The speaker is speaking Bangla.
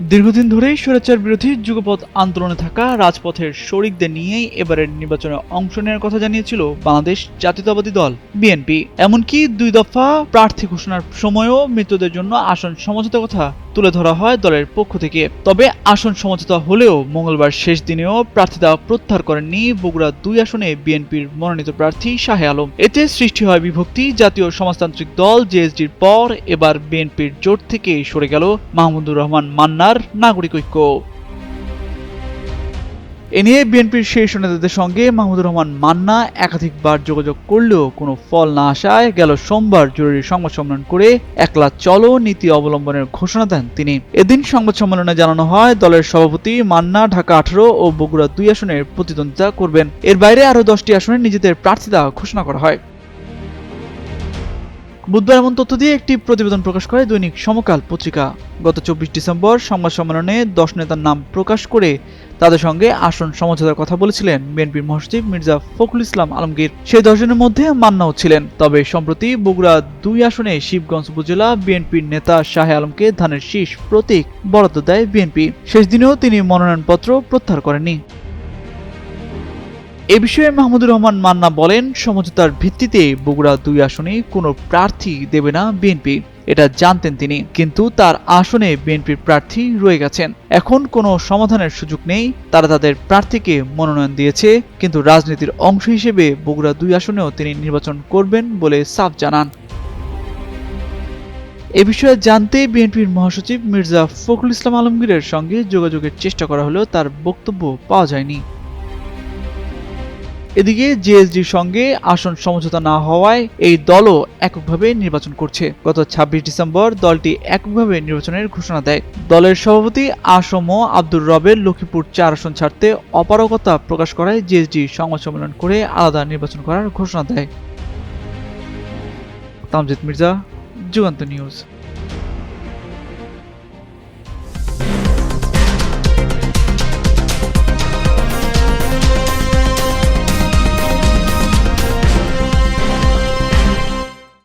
দীর্ঘদিন ধরেই স্বৈরাচার বিরোধী যুগপথ আন্দোলনে থাকা রাজপথের শরিকদের নিয়েই এবারের নির্বাচনে অংশ নেওয়ার কথা জানিয়েছিল বাংলাদেশ জাতীয়তাবাদী দল, বিএনপি। এমনকি দুই দফা প্রার্থী ঘোষণার সময়ও মৃতদের জন্য আসন সমঝোতার কথা তুলে ধরা হয় দলের পক্ষ থেকে। তবে আসন সমঝোতা হলেও মঙ্গলবার শেষ দিনেও প্রার্থিতা প্রত্যাহার করেননি বগুড়া দুই আসনে বিএনপির মনোনীত প্রার্থী শাহে আলম। এতে সৃষ্টি হয় বিভক্তি, জাতীয় সমাজতান্ত্রিক দল জেএসডির পর এবার বিএনপির জোট থেকে সরে গেল মাহমুদুর রহমান মান্নার নাগরিক ঐক্য। এ নিয়ে বিএনপির শীর্ষ নেতাদের সঙ্গে মাহমুদুর রহমান মান্না একাধিকবার যোগাযোগ করলেও কোনো ফল না আসায় গেল সোমবার জরুরি সংবাদ সম্মেলন করে একলা চলো নীতি অবলম্বনের ঘোষণা দেন তিনি। এদিন সংবাদ সম্মেলনে জানানো হয়, দলের সভাপতি মান্না ঢাকা আঠারো ও বগুড়া দুই আসনের প্রতিদ্বন্দ্বিতা করবেন। এর বাইরে আরও দশটি আসনে নিজেদের প্রার্থিতা ঘোষণা করা হয়। বুধবার এমন তথ্য দিয়ে একটি প্রতিবেদন প্রকাশ করে দৈনিক সমকাল পত্রিকা। গত চব্বিশ ডিসেম্বর সংবাদ সম্মেলনে দশ নেতার নাম প্রকাশ করে তাদের সঙ্গে আসন সমঝোতার কথা বলেছিলেন বিএনপির মহাসচিব মির্জা ফখরুল ইসলাম আলমগীর। সেই দশজনের মধ্যে মান্নাও ছিলেন। তবে সম্প্রতি বগুড়া দুই আসনে শিবগঞ্জ উপজেলা বিএনপির নেতা শাহে আলমকে ধানের শীষ প্রতীক বরাদ্দ দেয় বিএনপি। শেষ দিনেও তিনি মনোনয়নপত্র প্রত্যাহার করেননি। এ বিষয়ে মাহমুদুর রহমান মান্না বলেন, সমঝোতার ভিত্তিতে বগুড়া দুই আসনে কোনো প্রার্থী দেবে না বিএনপি। এটা জানতেন তিনি। কিন্তু তার আসনে বিএনপির প্রার্থী রয়ে গেছেন। এখন কোনো সমাধানের সুযোগ নেই। তারা তাদের প্রার্থীকে মনোনয়ন দিয়েছে। কিন্তু রাজনীতির অংশ হিসেবে বগুড়া দুই আসনেও তিনি নির্বাচন করবেন বলে সাফ জানান। এ বিষয়ে জানতে বিএনপির মহাসচিব মির্জা ফখরুল ইসলাম আলমগীরের সঙ্গে যোগাযোগের চেষ্টা করা হলেও তার বক্তব্য পাওয়া যায়নি। এদিকে জেএসডির সঙ্গে আসন সমঝোতা না হওয়ায় এই দলও এককভাবে নির্বাচন করছে। গত ছাব্বিশ ডিসেম্বর দলটি এককভাবে নির্বাচনের ঘোষণা দেয়। দলের সভাপতি আসম আব্দুর রবের লক্ষ্মীপুর চার আসন ছাড়তে অপারগতা প্রকাশ করায় জেএসডি সংবাদ সম্মেলন করে আলাদা নির্বাচন করার ঘোষণা দেয়। তামজিদ মির্জা, যুগান্ত নিউজ।